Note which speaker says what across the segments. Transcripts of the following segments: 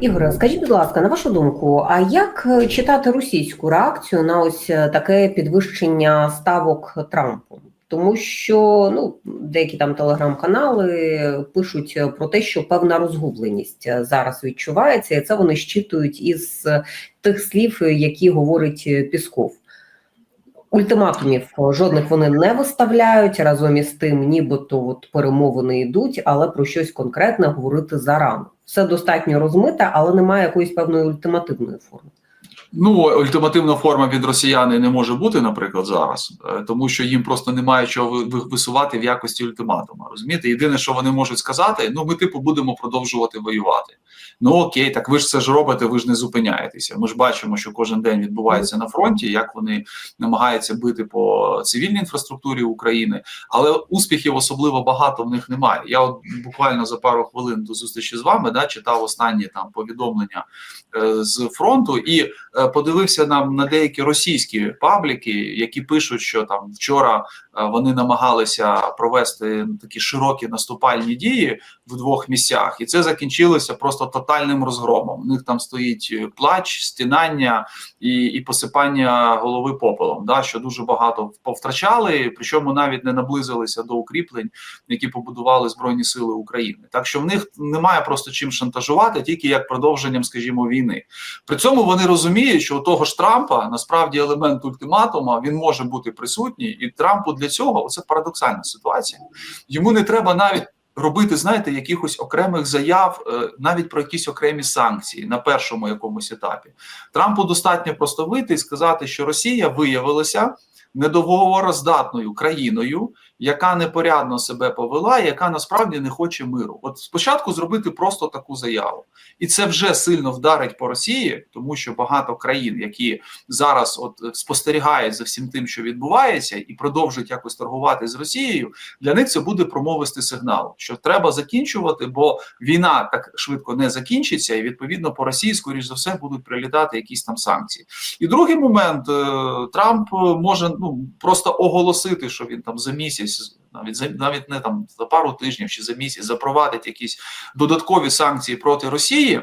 Speaker 1: Ігоре, скажіть, будь ласка, на вашу думку, а як е, читати російську реакцію на ось е, таке підвищення ставок Трампу? Тому що ну деякі там телеграм-канали пишуть е, про те, що певна розгубленість зараз відчувається, і це вони щитують із тих слів, які говорить Пісков. Ультиматумів е, жодних вони не виставляють разом із тим, нібито от перемовини йдуть, але про щось конкретне говорити зарано. Все достатньо розмите, але немає якоїсь певної ультимативної форми.
Speaker 2: Ну, ультимативна форма від росіяни не може бути, наприклад, зараз, е, тому що їм просто немає чого ви- ви- висувати в якості ультиматума. Розумієте? Єдине, що вони можуть сказати, ну ми типу будемо продовжувати воювати. Ну окей, так ви ж це ж робите, ви ж не зупиняєтеся. Ми ж бачимо, що кожен день відбувається на фронті, як вони намагаються бити по цивільній інфраструктурі України, але успіхів особливо багато в них немає. Я от буквально за пару хвилин до зустрічі з вами да, читав останні там повідомлення е, з фронту і подивився на, на деякі російські пабліки, які пишуть, що там вчора е, вони намагалися провести такі широкі наступальні дії в двох місцях, і це закінчилося просто тотальним розгромом. У них там стоїть е, плач, стінання і, і посипання голови попелом, да, що дуже багато повтрачали, причому навіть не наблизилися до укріплень, які побудували Збройні Сили України. Так що в них немає просто чим шантажувати, тільки як продовженням, скажімо, війни. При цьому вони розуміють, що у того ж Трампа насправді елемент ультиматума він може бути присутній, і Трампу для цього це парадоксальна ситуація. Йому не треба навіть. Робити, знаєте, якихось окремих заяв, е, навіть про якісь окремі санкції на першому якомусь етапі. Трампу достатньо просто вийти і сказати, що Росія виявилася недоговороздатною країною, яка непорядно себе повела, і яка насправді не хоче миру. От спочатку зробити просто таку заяву, і це вже сильно вдарить по Росії, тому що багато країн, які зараз от спостерігають за всім тим, що відбувається, і продовжують якось торгувати з Росією. Для них це буде промовистий сигнал, що треба закінчувати, бо війна так швидко не закінчиться, і відповідно по Росії, скоріш за все, будуть прилітати якісь там санкції. І другий момент е, Трамп може ну просто оголосити, що він там за місяць. Навіть за навіть не там за пару тижнів чи за місяць запровадить якісь додаткові санкції проти Росії,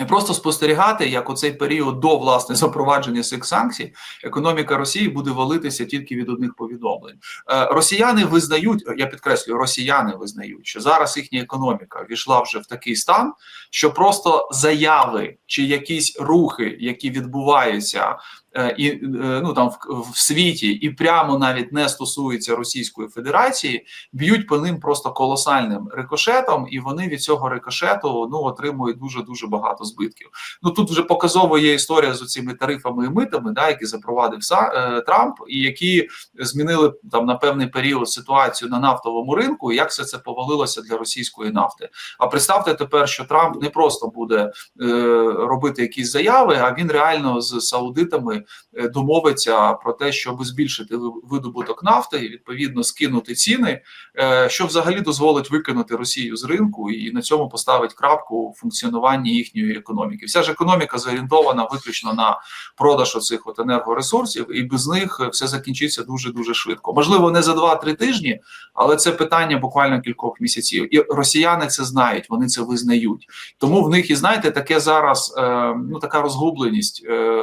Speaker 2: і просто спостерігати, як у цей період до власне запровадження цих санкцій економіка Росії буде валитися тільки від одних повідомлень. Е, Росіяни визнають, я підкреслюю, росіяни визнають, що зараз їхня економіка війшла вже в такий стан, що просто заяви чи якісь рухи, які відбуваються. Е, І е, ну там в, в світі, і прямо навіть не стосуються Російської Федерації, б'ють по ним просто колосальним рикошетом, і вони від цього рикошету ну отримують дуже дуже багато збитків. Ну тут вже показово є історія з цими тарифами і митами, да, які запровадив е, Трамп, і які змінили там на певний період ситуацію на нафтовому ринку. і Як все це повалилося для російської нафти? А представте тепер, що Трамп не просто буде е, робити якісь заяви, а він реально з саудитами домовиться про те, щоб збільшити видобуток нафти і відповідно скинути ціни, е, що взагалі дозволить викинути Росію з ринку і на цьому поставить крапку у функціонуванні їхньої економіки. Вся ж економіка зорієнтована виключно на продаж оцих от енергоресурсів, і без них все закінчиться дуже дуже швидко. Можливо, не за 2-3 тижні, але це питання буквально кількох місяців. І росіяни це знають, вони це визнають. Тому в них і знаєте, таке зараз е, ну така розгубленість е,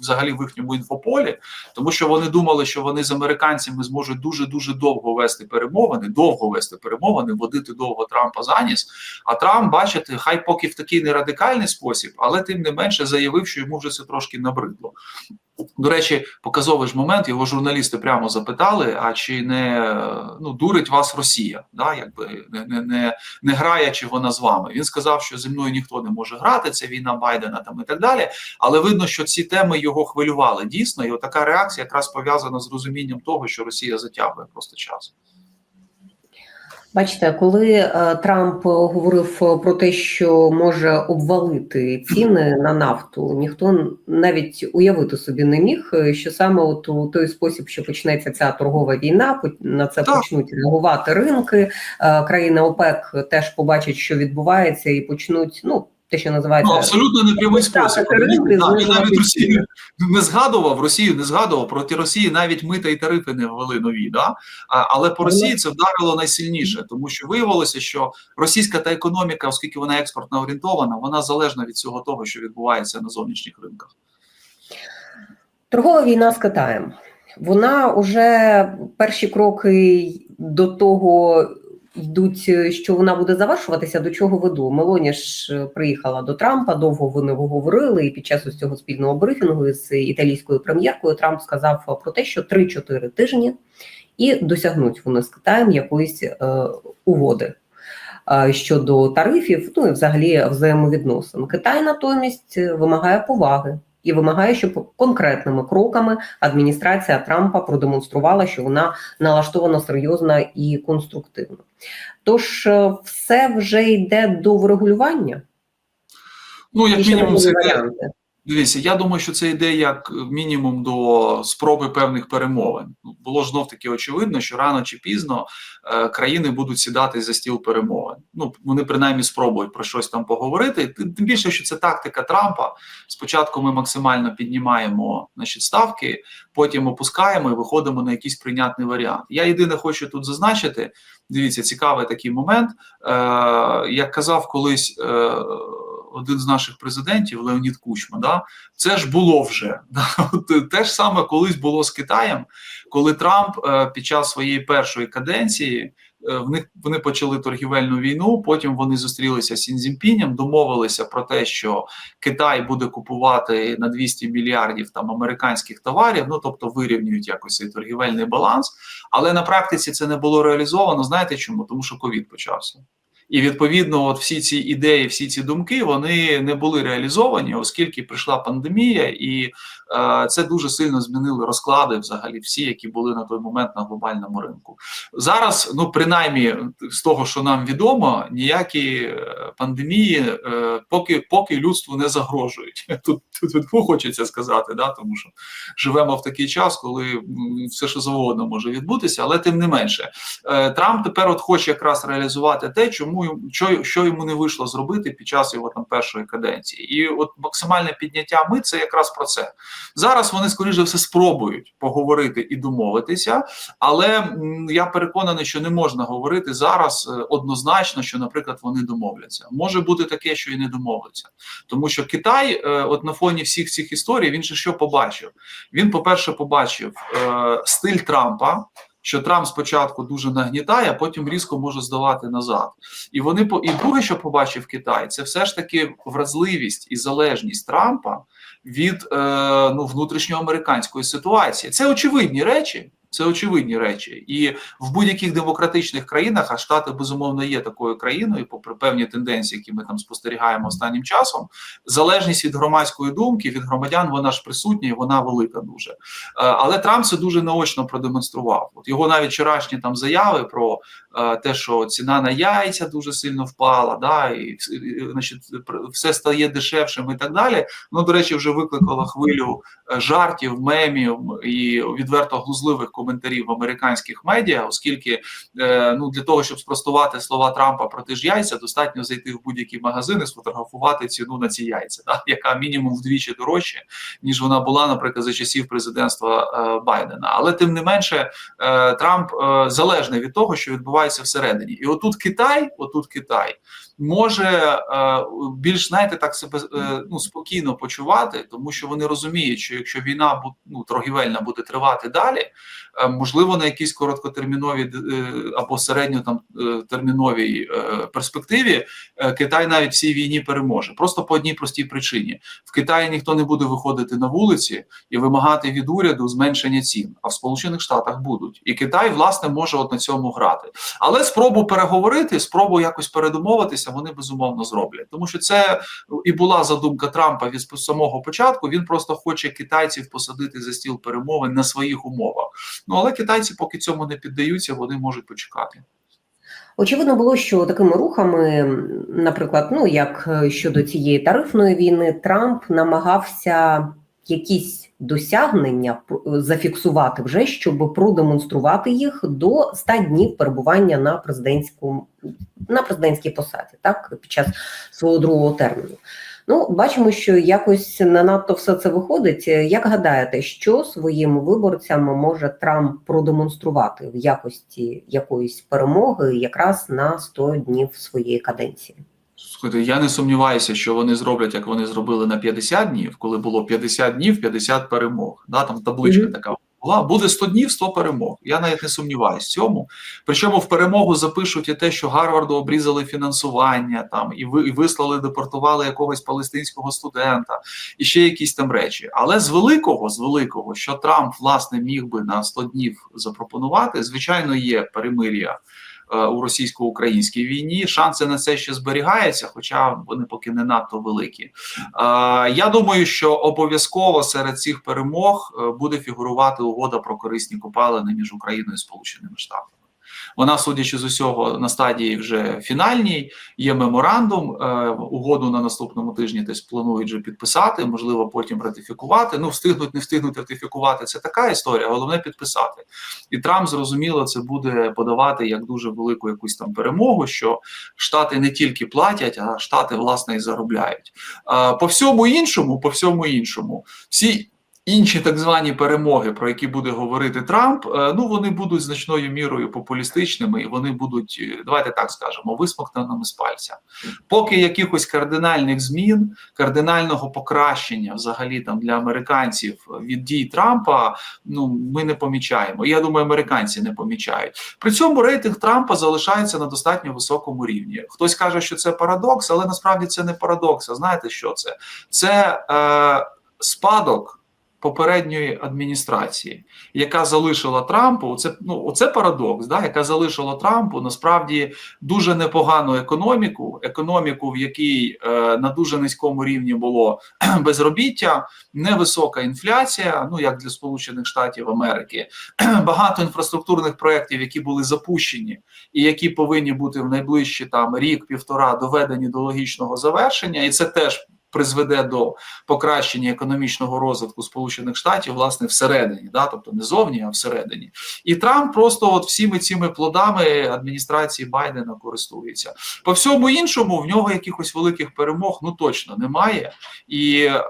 Speaker 2: взагалі в їхньому інфополі, тому що вони думали, що вони з американцями зможуть дуже дуже довго вести перемовини, довго вести перемовини, водити довго Трампа за ніс. А Трамп, бачите, хай поки в такий не радикальний спосіб, але тим не менше заявив, що йому вже це трошки набридло. До речі, показовий ж момент його журналісти прямо запитали: а чи не ну дурить вас Росія? Да, якби не, не, не, грає чи вона з вами. Він сказав, що зі мною ніхто не може грати. Це війна Байдена там і так далі. Але видно, що ці теми його хвилювали дійсно, і така реакція якраз пов'язана з розумінням того, що Росія затягує просто час.
Speaker 1: Бачите, коли е, Трамп говорив про те, що може обвалити ціни на нафту, ніхто навіть уявити собі не міг, е, що саме от у той спосіб, що почнеться ця торгова війна, на це почнуть реагувати ринки. е, Країни ОПЕК теж побачать, що відбувається, і почнуть ну. Те, що називається
Speaker 2: Ну, абсолютно непрямий спосіб.
Speaker 1: тарифи
Speaker 2: да,
Speaker 1: знижувати
Speaker 2: навіть Росію не згадував, Росію не згадував, проти Росії навіть мита і тарифи не ввели нові. Да? Але по
Speaker 1: Ну,
Speaker 2: Росії це вдарило найсильніше, тому що виявилося, що російська та економіка, оскільки вона експортно орієнтована, вона залежна від всього того, що відбувається на зовнішніх ринках.
Speaker 1: Торгова війна з Китаєм. Вона вже перші кроки до того йдуть, що вона буде завершуватися. До чого веду? Мелоні ж е, приїхала до Трампа. Довго вони говорили, і під час ось цього спільного брифінгу з італійською прем'єркою Трамп сказав про те, що 3-4 тижні і досягнуть вони з Китаєм якоїсь е, угоди. е, Щодо тарифів, ну і взагалі взаємовідносин, Китай натомість е, вимагає поваги і вимагає, щоб конкретними кроками адміністрація Трампа продемонструвала, що вона налаштована серйозно і конструктивно. Тож е, все вже йде до врегулювання.
Speaker 2: Ну, як мінімум, це йде. Дивіться, я думаю, що це йде як мінімум до спроби певних перемовин. Ну, Було знов таки очевидно, що рано чи пізно е, країни будуть сідати за стіл перемовин. Ну вони принаймні спробують про щось там поговорити. Тим більше, що це тактика Трампа. Спочатку ми максимально піднімаємо значить, ставки, потім опускаємо і виходимо на якийсь прийнятний варіант. Я єдине хочу тут зазначити. Дивіться, цікавий такий момент. Е, як казав колись. Е, один з наших президентів Леонід Кучма, да, це ж було вже. Да, те ж саме колись було з Китаєм, коли Трамп е, під час своєї першої каденції е, в них вони почали торгівельну війну. Потім вони зустрілися з Сінзімпінем, домовилися про те, що Китай буде купувати на 200 мільярдів там американських товарів. Ну тобто вирівнюють якось цей торгівельний баланс. Але на практиці це не було реалізовано. Знаєте чому? Тому що ковід почався. І відповідно, от всі ці ідеї, всі ці думки вони не були реалізовані, оскільки прийшла пандемія, і е, це дуже сильно змінили розклади, взагалі, всі, які були на той момент на глобальному ринку. Зараз, ну принаймні, з того, що нам відомо, ніякі е, пандемії е, поки поки людству не загрожують. Тут тут, тут хочеться сказати, да, тому що живемо в такий час, коли все що завгодно може відбутися, але тим не менше, е, Трамп тепер от хоче якраз реалізувати те, чому йому- що, що йому не вийшло зробити під час його там першої каденції, і от максимальне підняття ми це якраз про це. Зараз вони скоріше все спробують поговорити і домовитися, але я переконаний, що не можна говорити зараз е, однозначно, що, наприклад, вони домовляться. Може бути таке, що і не домовляться, тому що Китай, е, от на фоні всіх цих історій, він же що побачив? Він, по-перше, побачив е, стиль Трампа. Що Трамп спочатку дуже нагнітає, а потім різко може здавати назад. І вони по і друге, що побачив Китай, це все ж таки вразливість і залежність Трампа від е, ну, внутрішньоамериканської ситуації. Це очевидні речі. Це очевидні речі, і в будь-яких демократичних країнах, а штати безумовно є такою країною, попри певні тенденції, які ми там спостерігаємо останнім часом. Залежність від громадської думки від громадян вона ж присутня і вона велика дуже. Е, Але Трамп це дуже наочно продемонстрував. От його навіть вчорашні там заяви про е, те, що ціна на яйця дуже сильно впала, да, і, значить, все стає дешевшим і так далі. Ну, до речі, вже викликало хвилю е, жартів, мемів і відверто глузливих коментарів в американських медіа, оскільки е, ну для того, щоб спростувати слова Трампа про ж яйця, достатньо зайти в будь-які магазини, сфотографувати ціну на ці яйця, да, яка мінімум вдвічі дорожче, ніж вона була, наприклад, за часів президентства е, Байдена. Але тим не менше, е, Трамп залежний від того, що відбувається всередині, і отут Китай, отут Китай може е, більш знаєте, так себе е, ну спокійно почувати, тому що вони розуміють, що якщо війна ну, торгівельна буде тривати далі, е, можливо, на якійсь короткотерміновій або середньо там терміновій перспективі Китай навіть в цій війні переможе. Просто по одній простій причині: в Китаї ніхто не буде виходити на вулиці і вимагати від уряду зменшення цін, а в Сполучених Штатах будуть. І Китай, власне, може от на цьому грати. Але спробу переговорити, спробу якось передумовитися, вони безумовно зроблять, тому що це і була задумка Трампа від самого початку. Він просто хоче китайців посадити за стіл перемовин на своїх умовах. Ну але китайці, поки цьому не піддаються, вони можуть почекати.
Speaker 1: Очевидно було, що такими рухами, наприклад, ну як е, щодо цієї тарифної війни, Трамп намагався якісь досягнення пр- зафіксувати вже, щоб продемонструвати їх до 100 днів перебування на президентському на президентській посаді, так під час свого другого терміну. Ну, бачимо, що якось не надто все це виходить. Як гадаєте, що своїм виборцям може Трамп продемонструвати в якості якоїсь перемоги якраз на 100 днів своєї каденції?
Speaker 2: Слухайте, я не сумніваюся, що вони зроблять, як вони зробили на 50 днів, коли було 50 днів, 50 перемог. Да, там табличка
Speaker 1: Мгм.
Speaker 2: така була. Буде 100 днів, 100 перемог. Я навіть не сумніваюся в цьому. Причому в перемогу запишуть і те, що Гарварду обрізали фінансування, там і ви і вислали, депортували якогось палестинського студента, і ще якісь там речі. Але з великого, з великого, що Трамп власне міг би на 100 днів запропонувати, звичайно, є перемир'я у російсько-українській війні. Шанси на це ще зберігаються, хоча вони поки не надто великі. Е, Я думаю, що обов'язково серед цих перемог е, буде фігурувати угода про корисні копалини між Україною і Сполученими Штатами. Вона, судячи з усього, на стадії вже фінальній. Є меморандум. е, Угоду на наступному тижні десь планують вже підписати, можливо, потім ратифікувати. Ну, встигнуть, не встигнуть ратифікувати. Це така історія. Головне підписати. І Трамп зрозуміло це буде подавати як дуже велику якусь там перемогу, що Штати не тільки платять, а Штати власне і заробляють. Е, По всьому іншому, по всьому іншому, всі. Інші так звані перемоги, про які буде говорити Трамп, е, ну вони будуть значною мірою популістичними, і вони будуть, е, давайте так скажемо, висмоктаними з пальця. Поки якихось кардинальних змін, кардинального покращення, взагалі там для американців від дій Трампа, ну ми не помічаємо. Я думаю, американці не помічають. При цьому рейтинг Трампа залишається на достатньо високому рівні. Хтось каже, що це парадокс, але насправді це не парадокс. А знаєте, що це? Це е, спадок попередньої адміністрації, яка залишила Трампу. Це ну оце парадокс, да, яка залишила Трампу насправді дуже непогану економіку, економіку, в якій е, на дуже низькому рівні було безробіття, невисока інфляція. Ну як для Сполучених Штатів Америки, багато інфраструктурних проєктів, які були запущені, і які повинні бути в найближчі там рік-півтора доведені до логічного завершення, і це теж призведе до покращення економічного розвитку Сполучених Штатів, власне, всередині, да, тобто не зовні, а всередині. І Трамп просто от всіми цими плодами адміністрації Байдена користується. По всьому іншому в нього якихось великих перемог ну точно немає, і е,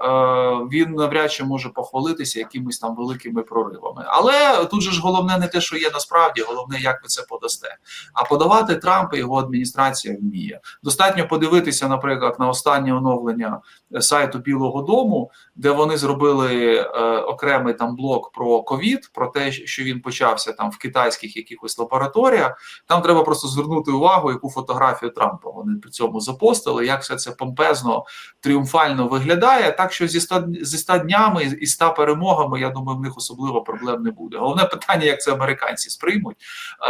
Speaker 2: він навряд чи може похвалитися якимись там великими проривами. Але тут же ж головне не те, що є насправді, головне, як ви це подасте. А подавати Трамп і його адміністрація вміє. Достатньо подивитися, наприклад, на останнє оновлення сайту Білого Дому, де вони зробили е, окремий там блок про ковід, про те, що він почався там в китайських якихось лабораторіях. Там треба просто звернути увагу, яку фотографію Трампа вони при цьому запостили, як все це помпезно, тріумфально виглядає. Так що зі 100, зі 100 днями і 100 перемогами, я думаю, в них особливо проблем не буде. Головне питання, як це американці сприймуть. Е,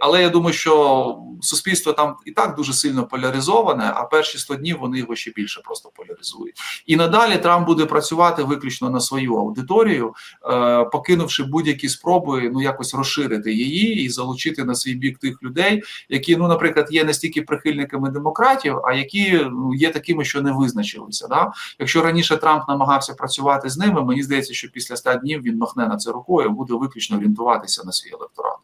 Speaker 2: але я думаю, що суспільство там і так дуже сильно поляризоване, а перші 100 днів вони його ще більше просто поляризують. І надалі Трамп буде працювати виключно на свою аудиторію, е, покинувши будь-які спроби ну якось розширити її і залучити на свій бік тих людей, які, ну, наприклад, є не стільки прихильниками демократів, а які ну, є такими, що не визначилися. Да? Якщо раніше Трамп намагався працювати з ними, мені здається, що після 100 днів він махне на це рукою, буде виключно орієнтуватися на свій електорат.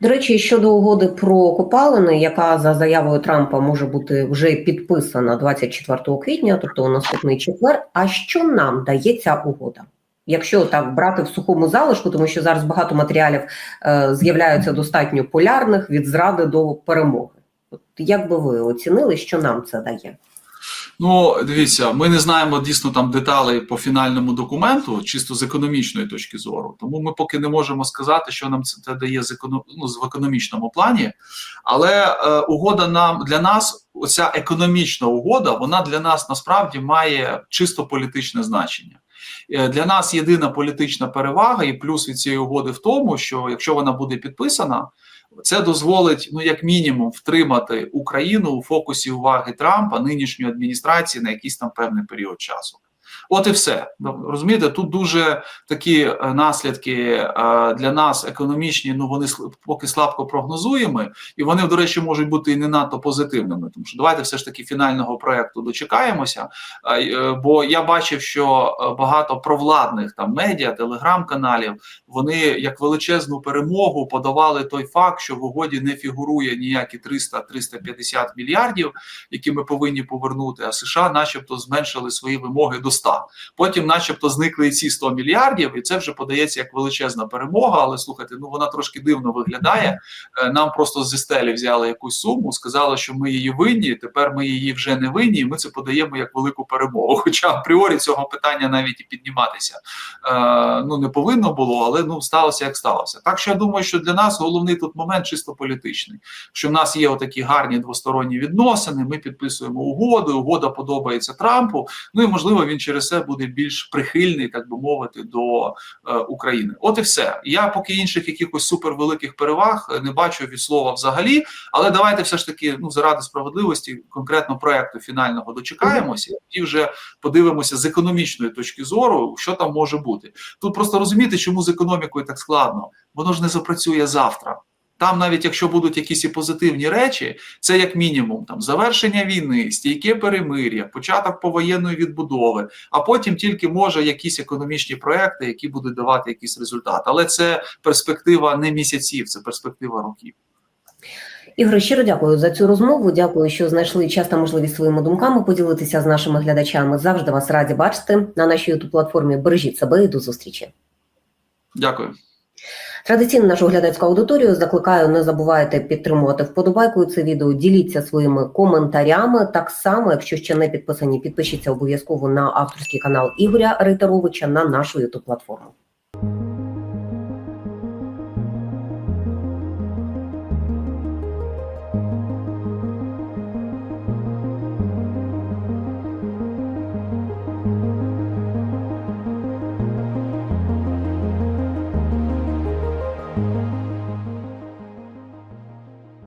Speaker 1: До речі, щодо угоди про копалини, яка за заявою Трампа може бути вже підписана 24 квітня, тобто у наступний четвер. А що нам дає ця угода? Якщо так брати в сухому залишку, тому що зараз багато матеріалів е, з'являються достатньо полярних від зради до перемоги. От як би ви оцінили, що нам це дає?
Speaker 2: Ну, дивіться, ми не знаємо дійсно там деталей по фінальному документу, чисто з економічної точки зору. Тому ми поки не можемо сказати, що нам це дає з економ... ну, в економічному плані. Але е, угода нам для нас, оця економічна угода, вона для нас насправді має чисто політичне значення. Е, Для нас єдина політична перевага, і плюс від цієї угоди в тому, що якщо вона буде підписана, це дозволить, ну як мінімум, втримати Україну у фокусі уваги Трампа нинішньої адміністрації на якийсь там певний період часу. От і все. Ну, Розумієте, тут дуже такі е, наслідки е, для нас економічні. Ну вони поки слабко прогнозуємо, і вони, до речі, можуть бути і не надто позитивними. Тому що давайте все ж таки фінального проекту дочекаємося. Е, Бо я бачив, що багато провладних там медіа, телеграм-каналів вони як величезну перемогу подавали той факт, що в угоді не фігурує ніякі 300-350 мільярдів, які ми повинні повернути. А США, начебто, зменшили свої вимоги до 100. Потім, начебто, зникли ці 100 мільярдів, і це вже подається як величезна перемога. Але слухайте, ну вона трошки дивно виглядає. Е, Нам просто зі стелі взяли якусь суму, сказали, що ми її винні. Тепер ми її вже не винні. і Ми це подаємо як велику перемогу. Хоча апріорі цього питання навіть і підніматися е, ну не повинно було, але ну сталося як сталося. Так що я думаю, що для нас головний тут момент чисто політичний. Що в нас є отакі гарні двосторонні відносини. Ми підписуємо угоду. Угода подобається Трампу. Ну і можливо він через це буде більш прихильний, так би мовити, до е, України. От і все. Я поки інших якихось супервеликих переваг е, не бачу від слова взагалі. Але давайте все ж таки, ну заради справедливості, конкретно проекту фінального дочекаємося і вже подивимося з економічної точки зору, що там може бути. Тут просто розуміти, чому з економікою так складно. Воно ж не запрацює завтра. Там, навіть якщо будуть якісь і позитивні речі, це як мінімум там завершення війни, стійке перемир'я, початок повоєнної відбудови, а потім тільки може якісь економічні проекти, які будуть давати якийсь результат. Але це перспектива не місяців, це перспектива років.
Speaker 1: Ігор, щиро дякую за цю розмову. Дякую, що знайшли час та можливість своїми думками поділитися з нашими глядачами. Завжди вас раді бачити на нашій youtube платформі. Бережіть себе і до зустрічі.
Speaker 2: Дякую.
Speaker 1: Традиційно нашу глядацьку аудиторію закликаю, не забувайте підтримувати вподобайкою це відео. Діліться своїми коментарями. Так само, якщо ще не підписані, підпишіться обов'язково на авторський канал Ігоря Рейтеровича на нашу youtube платформу.